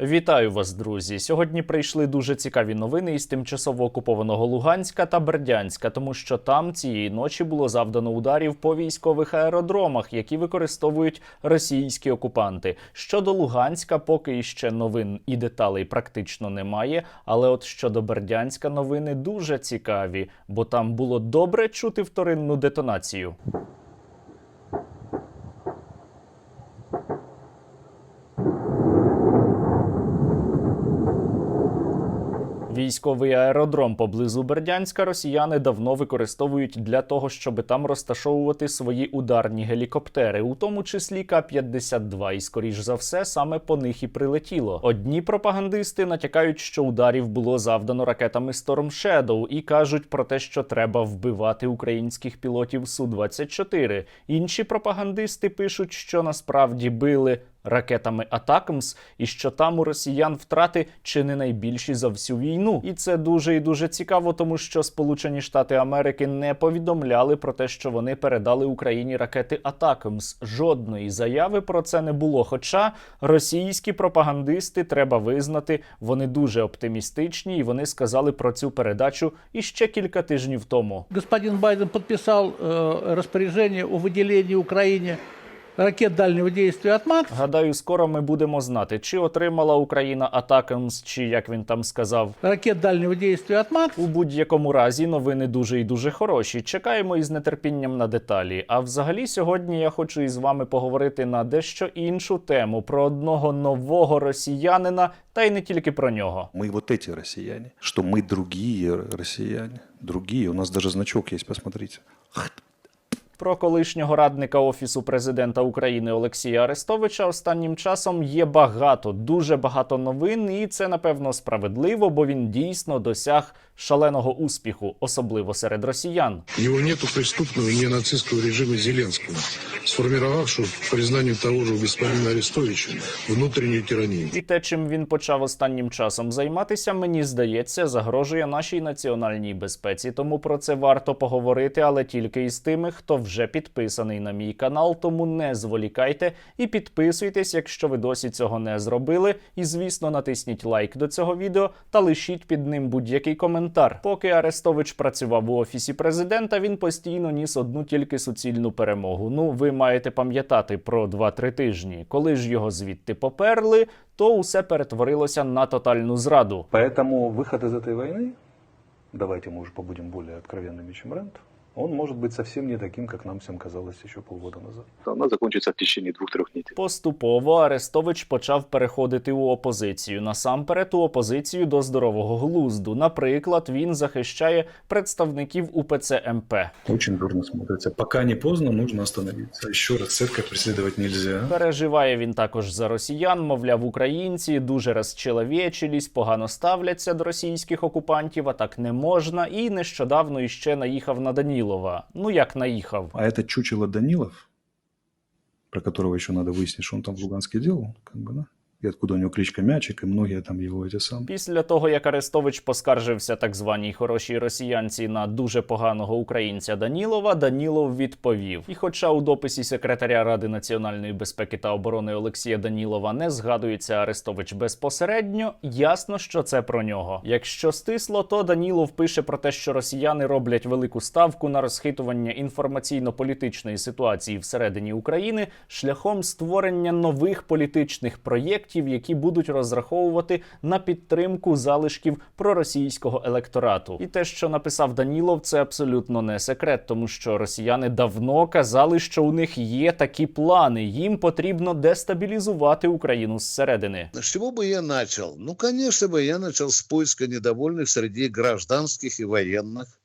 Вітаю вас, друзі. Сьогодні прийшли дуже цікаві новини із тимчасово окупованого Луганська та Бердянська, тому що там цієї ночі було завдано ударів по військових аеродромах, які використовують російські окупанти. Щодо Луганська, поки іще новин і деталей практично немає. Але от щодо Бердянська новини дуже цікаві, бо там було добре чути вторинну детонацію. Військовий аеродром поблизу Бердянська росіяни давно використовують для того, щоб там розташовувати свої ударні гелікоптери, у тому числі К-52, і скоріш за все саме по них і прилетіло. Одні пропагандисти натякають, що ударів було завдано ракетами Storm Shadow і кажуть про те, що треба вбивати українських пілотів Су 24 Інші пропагандисти пишуть, що насправді били ракетами Атакамс, і що там у росіян втрати чи не найбільші за всю війну. І це дуже і дуже цікаво, тому що Сполучені Штати Америки не повідомляли про те, що вони передали Україні ракети Атакамс. Жодної заяви про це не було. Хоча російські пропагандисти треба визнати, вони дуже оптимістичні, і вони сказали про цю передачу іще кілька тижнів тому. Господин Байден подписал э, распоряжение о выделении Украине ракет дальнего действия «Атмакс». Гадаю, скоро ми будемо знати, чи отримала Україна Атакамс, чи як він там сказав. Ракет дальнего действия «Атмакс». У будь-якому разі новини дуже і дуже хороші. Чекаємо із нетерпінням на деталі. А взагалі, сьогодні я хочу із вами поговорити на дещо іншу тему про одного нового росіянина, та й не тільки про нього. Мы вот эти россияне, что мы другие россияне, другие. У нас даже значок есть, посмотрите. Про колишнього радника офісу президента України Олексія Арестовича останнім часом є багато, дуже багато новин, і це напевно справедливо, бо він дійсно досяг шаленого успіху, особливо серед росіян. Его нету преступного ненацистского режима Зеленского, сформировавшего, по признанию того же господина Арестовича, внутреннюю тиранию. І те, чим він почав останнім часом займатися, мені здається, загрожує нашій національній безпеці. Тому про це варто поговорити, але тільки із тими, хто вже підписаний на мій канал. Тому не зволікайте і підписуйтесь, якщо ви досі цього не зробили. І звісно, натисніть лайк до цього відео та лишіть під ним будь-який коментар. Поки Арестович працював у офісі президента, він постійно ніс одну тільки суцільну перемогу. Ну, ви маєте пам'ятати про 2-3 тижні. Коли ж його звідти поперли, то усе перетворилося на тотальну зраду. Поэтому выход из этой войны, давайте мы уже побудем более откровенными, чем Рент, он может быть совсем не таким, как нам всем казалось еще полгода назад. она закончится в течение двух-трех недель. Поступово Арестович почав переходити у опозицію. Насамперед у опозицію до здорового глузду. Наприклад, він захищає представників УПЦ МП. Очень дурно смотрится. Пока не поздно, нужно остановиться. Еще раз церковь преследовать нельзя. Переживає він також за росіян, мовляв, українці дуже розчеловечились, погано ставляться до російських окупантів, а так не можна. І нещодавно іще наїхав на Данілова. Ну як наїхав? А это чучело Данилов, про которого еще надо выяснить, что он там в Луганске делал, как бы, да? И откуда у него кличка Мячик, и многие там его эти самые. Після того, як Арестович поскаржився так званій хорошій росіянці на дуже поганого українця Данілова, Данілов відповів. І хоча у дописі секретаря Ради національної безпеки та оборони Олексія Данілова не згадується Арестович безпосередньо, ясно, що це про нього. Якщо стисло, то Данілов пише про те, що росіяни роблять велику ставку на розхитування інформаційно-політичної ситуації всередині України шляхом створення нових політичних проєктів, які будуть розраховувати на підтримку залишків проросійського електорату. І те, що написав Данілов, це абсолютно не секрет, тому що росіяни давно казали, що у них є такі плани. Їм потрібно дестабілізувати Україну зсередини. С чего бы я начал? Ну, конечно бы я начал с поиска недовольных среди гражданских и военных у-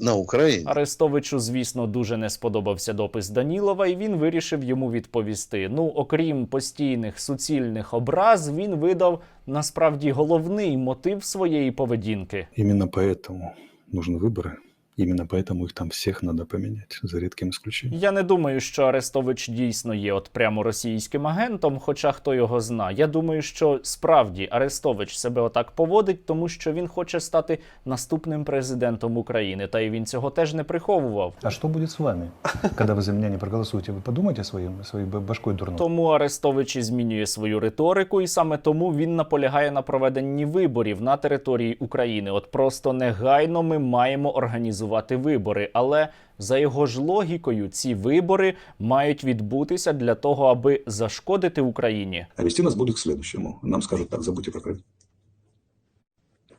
на Украине. Арестовичу, звісно, дуже не сподобався допис Данілова, і він вирішив йому відповісти. Ну, окрім постійних суцільних образ, він видав насправді головний мотив своєї поведінки. Именно поэтому нужны выборы. Именно поэтому их там всех надо поменять, за редким исключением. Я не думаю, що Арестович дійсно є от прямо російським агентом, хоча хто його зна. Я думаю, що справді Арестович себе отак поводить, тому що він хоче стати наступним президентом України, та й він цього теж не приховував. А что будет с вами, когда вы за меня не проголосуете? Вы подумайте своим, своей б- башкой дурной. Тому Арестович і змінює свою риторику, і саме тому він наполягає на проведенні виборів на території України. От просто негайно ми маємо організувати вибори. Але за його ж логікою, ці вибори мають відбутися для того, аби зашкодити Україні. А вести нас будуть к следующему. Нам скажуть так, забудьте про Крым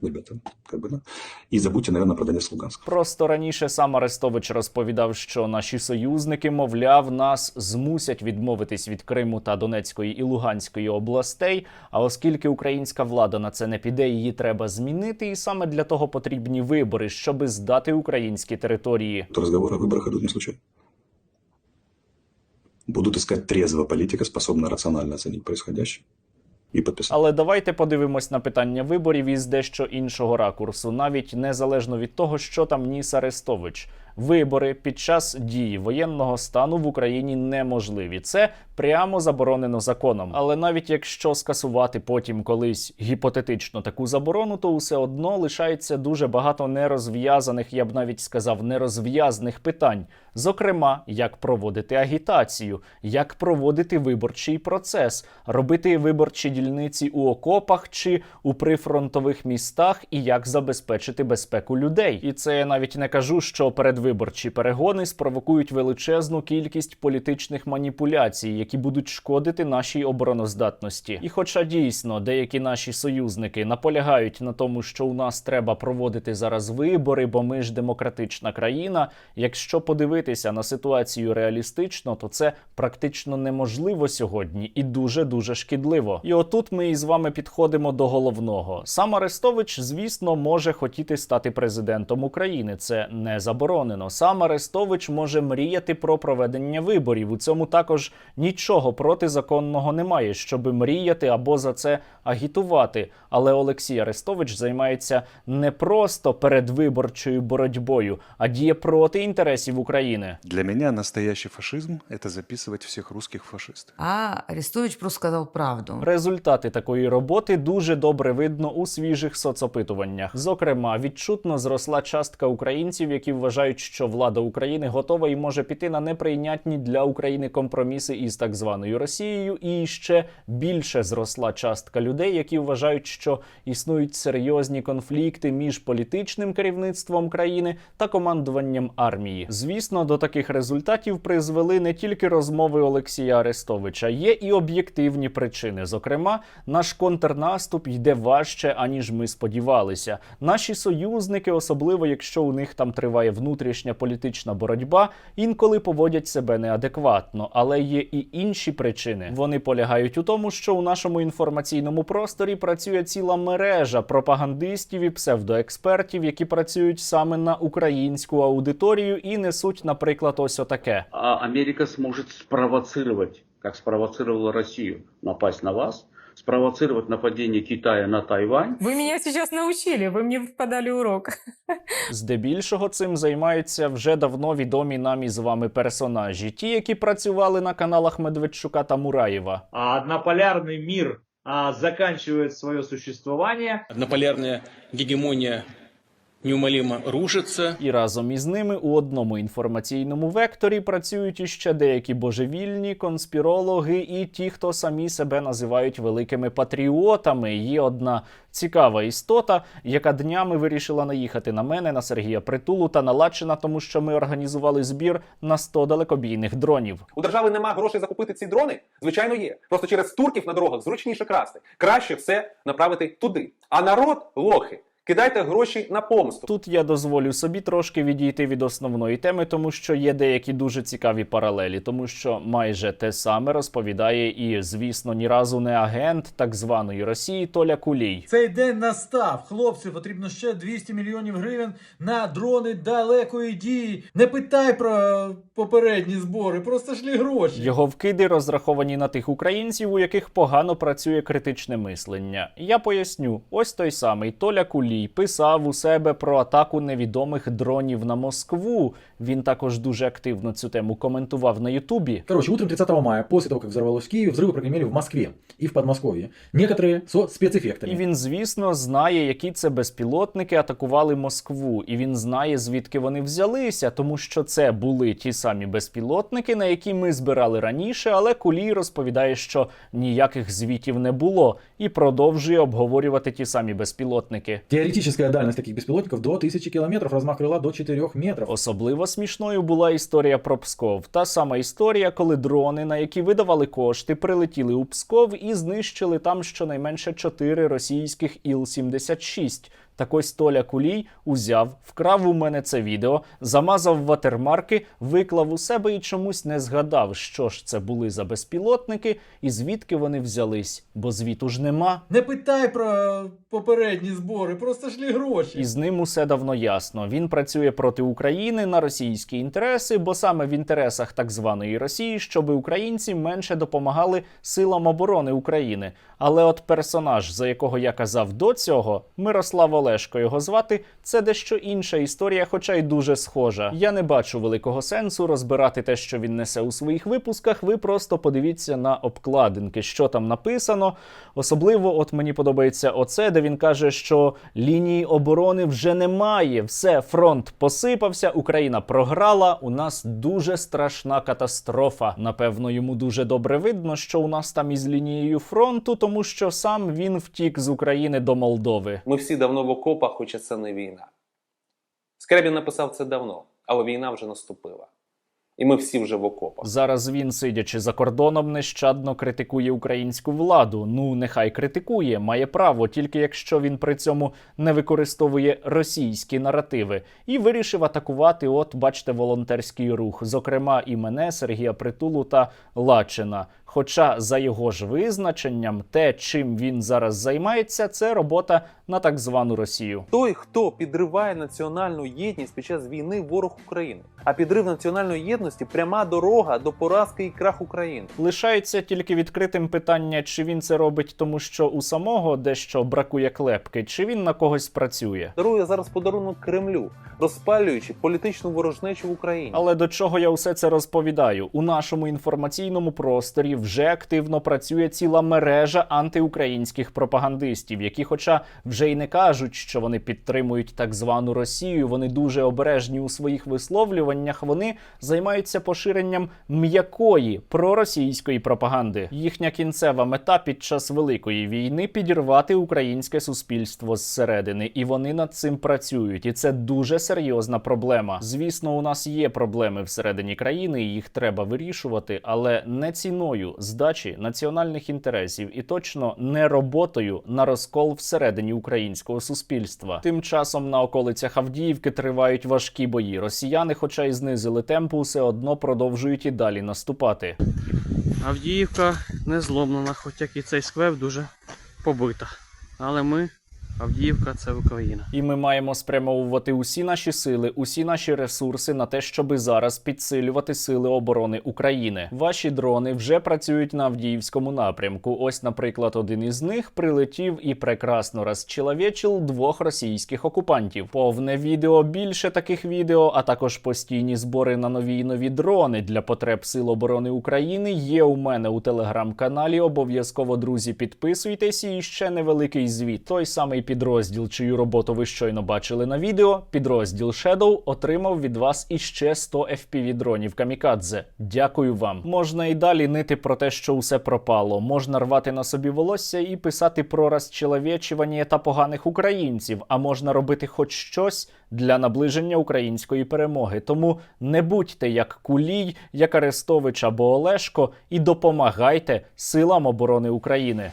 Ребята, как бы, да. И забудьте, наверное, про Донецк, Луганск. Просто раніше сам Арестович розповідав, що наші союзники, мовляв, нас змусять відмовитись від Криму та Донецької і Луганської областей. А оскільки українська влада на це не піде, її треба змінити, і саме для того потрібні вибори, щоби здати українські території. То разговоры о выборах идут не случайно. Будут искать трезвого политика, способного рационально оценить происходящее и подписать. Але давайте подивимось на питання виборів із дещо іншого ракурсу, навіть незалежно від того, що там ніс Арестович. Вибори під час дії воєнного стану в Україні неможливі. Це прямо заборонено законом. Але навіть якщо скасувати потім колись гіпотетично таку заборону, то все одно лишається дуже багато нерозв'язаних, я б навіть сказав, нерозв'язних питань. Зокрема, як проводити агітацію, як проводити виборчий процес, робити виборчі дільниці у окопах чи у прифронтових містах, і як забезпечити безпеку людей. І це я навіть не кажу, що передвиборчі перегони спровокують величезну кількість політичних маніпуляцій, які будуть шкодити нашій обороноздатності. І хоча дійсно деякі наші союзники наполягають на тому, що у нас треба проводити зараз вибори, бо ми ж демократична країна. Якщо подивитися на ситуацію реалістично, то це практично неможливо сьогодні і дуже дуже шкідливо. І отут ми із вами підходимо до головного. Сам Арестович, звісно, може хотіти стати президентом України. Це не заборонено. Сам Арестович може мріяти про проведення виборів. У цьому також нічого протизаконного немає, щоби мріяти або за це агітувати. Але Олексій Арестович займається не просто передвиборчою боротьбою, а діє проти інтересів України. Для меня настоящий фашизм – это записывать всех русских фашистов. А Арестович просто сказал правду. Результати такої роботи дуже добре видно у свіжих соцопитуваннях. Зокрема, відчутно зросла частка українців, які вважають, що влада України готова і може піти на неприйнятні для України компроміси із так званою Росією. І ще більше зросла частка людей, які вважають, що існують серйозні конфлікти між політичним керівництвом країни та командуванням армії. Звісно, до таких результатів призвели не тільки розмови Олексія Арестовича, є і об'єктивні причини. Зокрема, наш контрнаступ йде важче, аніж ми сподівалися. Наші союзники, особливо якщо у них там триває внутрішня політична боротьба, інколи поводять себе неадекватно. Але є і інші причини. Вони полягають у тому, що у нашому інформаційному просторі працює ціла мережа пропагандистів і псевдоекспертів, які працюють саме на українську аудиторію і несуть, наприклад, ось отаке. а Америка сможет спровоцировать, как спровоцировала Россию, напасть на вас, спровоцировать нападение Китая на Тайвань. Вы меня сейчас научили, вы мне подали урок. Здебільшого цим займаються вже давно відомі нам із вами персонажі, ті, які працювали на каналах Медведчука та Мураєва. А однополярный мир а, заканчивает свое существование. Однополярная гегемония неумолимо рушится. І разом із ними у одному інформаційному векторі працюють іще деякі божевільні конспірологи і ті, хто самі себе називають великими патріотами. Є одна цікава істота, яка днями вирішила наїхати на мене, на Сергія Притулу та на Лачина, тому що ми організували збір на 100 далекобійних дронів. У держави нема грошей закупити ці дрони? Звичайно, є. Просто через турків на дорогах зручніше красти. Краще все направити туди. А народ лохи. Кидайте гроші на помсту. Тут я дозволю собі трошки відійти від основної теми, тому що є деякі дуже цікаві паралелі, тому що майже те саме розповідає і, звісно, ні разу не агент так званої Росії Толя Кулій. Цей день настав. Хлопці, потрібно ще 200 мільйонів гривень на дрони далекої дії. Не питай про попередні збори, просто шлі гроші. Його вкиди розраховані на тих українців, у яких погано працює критичне мислення. Я поясню: ось той самий Толя Кулій Кулій писав у себе про атаку невідомих дронів на Москву. Він також дуже активно цю тему коментував на Ютубі. Короче, утром 30 мая, после того, как взорвалось в Киеве, взрывы прогремели в Москве и в Подмосковье. Некоторые со спецэффектами. І він, звісно, знає, які це безпілотники атакували Москву, і він знає, звідки вони взялися, тому що це були ті самі безпілотники, на які ми збирали раніше. Але Кулій розповідає, що ніяких звітів не було, і продовжує обговорювати ті самі безпілотники. Теоретическая дальность таких беспилотников до 1000 километров, размах крила до 4 метрів. Особливо смішною була історія про Псков. Та сама історія, коли дрони, на які видавали кошти, прилетіли у Псков і знищили там щонайменше чотири російських Іл-76. Так ось Толя Кулій узяв, вкрав у мене це відео, замазав ватермарки, виклав у себе і чомусь не згадав, що ж це були за безпілотники і звідки вони взялись, бо звіту ж нема. Не питай про попередні збори, просто шлі гроші. І з ним усе давно ясно. Він працює проти України на російські інтереси, бо саме в інтересах так званої Росії, щоб українці менше допомагали силам оборони України. Але от персонаж, за якого я казав до цього, Мирослав Олешко його звати, це дещо інша історія, хоча й дуже схожа. Я не бачу великого сенсу розбирати те, що він несе у своїх випусках. Ви просто подивіться на обкладинки, що там написано. Особливо, от мені подобається оце, де він каже, що лінії оборони вже немає. Все, фронт посипався, Україна програла. У нас дуже страшна катастрофа. Напевно, йому дуже добре видно, що у нас там із лінією фронту, тому що сам він втік з України до Молдови. Ми всі давно в окопах, хоча це не війна. Скрябін написав це давно, але війна вже наступила. І ми всі вже в окопах. Зараз він, сидячи за кордоном, нещадно критикує українську владу. Ну, нехай критикує, має право, тільки якщо він при цьому не використовує російські наративи. І вирішив атакувати, от, бачите, волонтерський рух, зокрема, і мене, Сергія Притулу та Лачина. Хоча, за його ж визначенням, те, чим він зараз займається, це робота на так звану Росію. Той, хто підриває національну єдність під час війни, ворог України. А підрив національної єдності пряма дорога до поразки і крах України. Лишається тільки відкритим питання, чи він це робить, тому що у самого дещо бракує клепки, чи він на когось працює. Дарує зараз подарунок Кремлю, розпалюючи політичну ворожнечу в Україні. Але до чого я усе це розповідаю? У нашому інформаційному просторі вже активно працює ціла мережа антиукраїнських пропагандистів, які, хоча вже й не кажуть, що вони підтримують так звану Росію, вони дуже обережні у своїх висловлюваннях. Вони займаються поширенням м'якої проросійської пропаганди. Їхня кінцева мета під час великої війни підірвати українське суспільство зсередини, і вони над цим працюють. І це дуже серйозна проблема. Звісно, у нас є проблеми всередині країни, і їх треба вирішувати, але не ціною здачі національних інтересів і точно не роботою на розкол всередині українського суспільства. Тим часом на околицях Авдіївки тривають важкі бої. Росіяни, хоча й знизили темпу, все одно продовжують і далі наступати. Авдіївка не зломлена, хоча і цей сквер дуже побита. Але ми, Авдіївка, це Україна. І ми маємо спрямовувати усі наші сили, усі наші ресурси на те, щоби зараз підсилювати сили оборони України. Ваші дрони вже працюють на Авдіївському напрямку. Ось, наприклад, один із них прилетів і прекрасно розчеловечив двох російських окупантів. Повне відео, більше таких відео, а також постійні збори на нові й нові дрони для потреб Сил оборони України є у мене у телеграм-каналі. Обов'язково, друзі, підписуйтесь і ще невеликий звіт. Той самий підрозділ, чию роботу ви щойно бачили на відео. Підрозділ Shadow отримав від вас іще 100 FPV дронів камікадзе. Дякую вам. Можна і далі нити про те, що усе пропало. Можна рвати на собі волосся і писати про розчеловечування та поганих українців. А можна робити хоч щось для наближення української перемоги. Тому не будьте як Кулій, як Арестович або Олешко, і допомагайте силам оборони України.